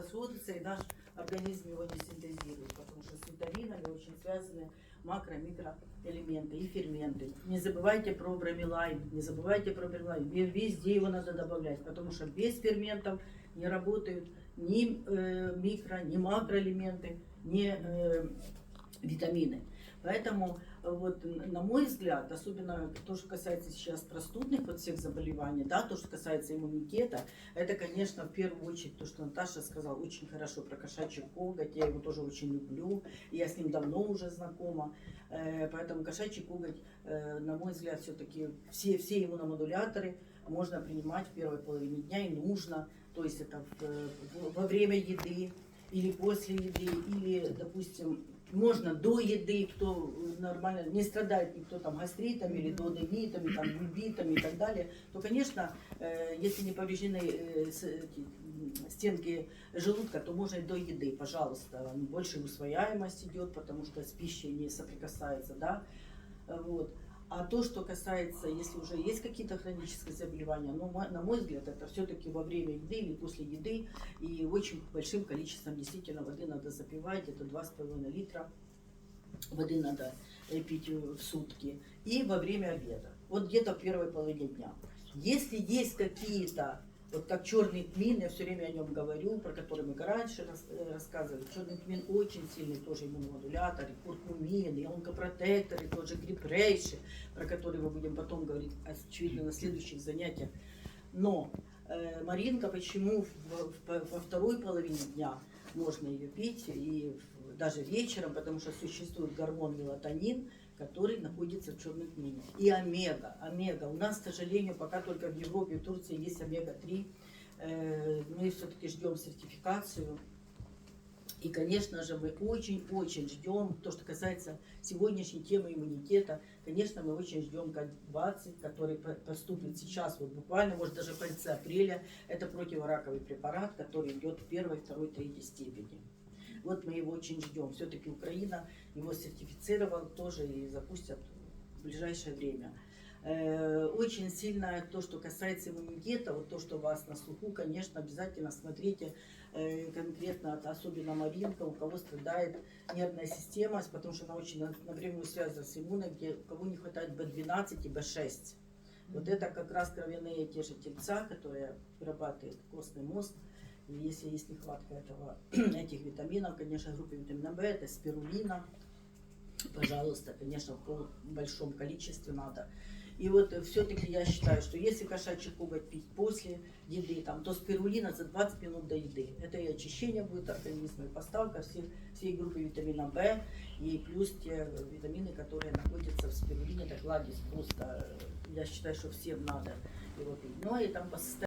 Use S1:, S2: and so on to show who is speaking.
S1: расходуется, и наш организм его не синтезирует, потому что с витаминами очень связаны макро-микроэлементы и ферменты. Не забывайте про бромелайн, не забывайте про бромелайн. Ве- Везде его надо добавлять, потому что без ферментов не работают ни э, микро, ни макроэлементы, ни э, витамины. Поэтому, э, вот, на мой взгляд, особенно то, что касается сейчас простудных вот всех заболеваний, да, то, что касается иммунитета, это, конечно, в первую очередь то, что Наташа сказала, очень хорошо про кошачий коготь, я его тоже очень люблю, я с ним давно уже знакома, Э, поэтому кошачий коготь, э, на мой взгляд, все-таки все, все иммуномодуляторы можно принимать в первой половине дня и нужно, то есть это во время еды или после еды, или, допустим, можно до еды, кто нормально не страдает никто там гастритами или доденитами, там бульбитами и так далее, то, конечно, э, если не повреждены э, стенки желудка, то можно и до еды, пожалуйста. Больше усвояемость идет, потому что с пищей не соприкасается, да. Вот. А то, что касается, если уже есть какие-то хронические заболевания, ну, на мой взгляд, это все-таки во время еды или после еды, и очень большим количеством действительно воды надо запивать, это 2,5 литра воды надо э, пить э, в сутки, и во время обеда, вот где-то в первой половине дня. Если есть какие-то, вот как черный тмин, я все время о нем говорю, про который мы раньше э, рассказывали, черный тмин очень сильный тоже иммуномодулятор, и куркумин, и онкопротектор, и тот же грипрейши, про который мы будем потом говорить, очевидно, на следующих занятиях. Но э, Маринка почему в- в- во второй половине дня можно ее пить и в- даже вечером, потому что существует гормон мелатонин, который находится в черном тмине. И омега, омега. У нас, к сожалению, пока только в Европе, в Турции есть омега-3. Э, Мы все-таки ждем сертификацию. И, конечно же, мы очень-очень ждем, то, что касается сегодняшней темы иммунитета, конечно, мы очень ждем КАД-20, который по- поступит сейчас, вот буквально, может, даже в конце апреля. Это противораковый препарат, который идет в первой, второй, третьей степени. Вот мы его очень ждем. Все-таки Украина его сертифицировала тоже и запустят в ближайшее время. Э, Очень сильно то, что касается иммунитета, вот то, что у вас на слуху, конечно, обязательно смотрите э, конкретно, особенно Маринка, у кого страдает нервная система, потому что она очень на- напрямую связана с иммуной, где у кого не хватает B12 и B6. Вот это как раз кровяные те же тельца, которые вырабатывает костный мозг. Если есть нехватка этого, этих витаминов, конечно, группа витамина В, это спирулина, пожалуйста, конечно, в большом количестве надо. И вот все-таки я считаю, что если кошачий коготь пить после еды, там, то спирулина за 20 минут до еды. Это и очищение будет организма, и поставка всех, всей группы витамина В, и плюс те витамины, которые находятся в спирулине, это кладезь просто. э, Я считаю, что всем надо его пить. Ну и там по состоянию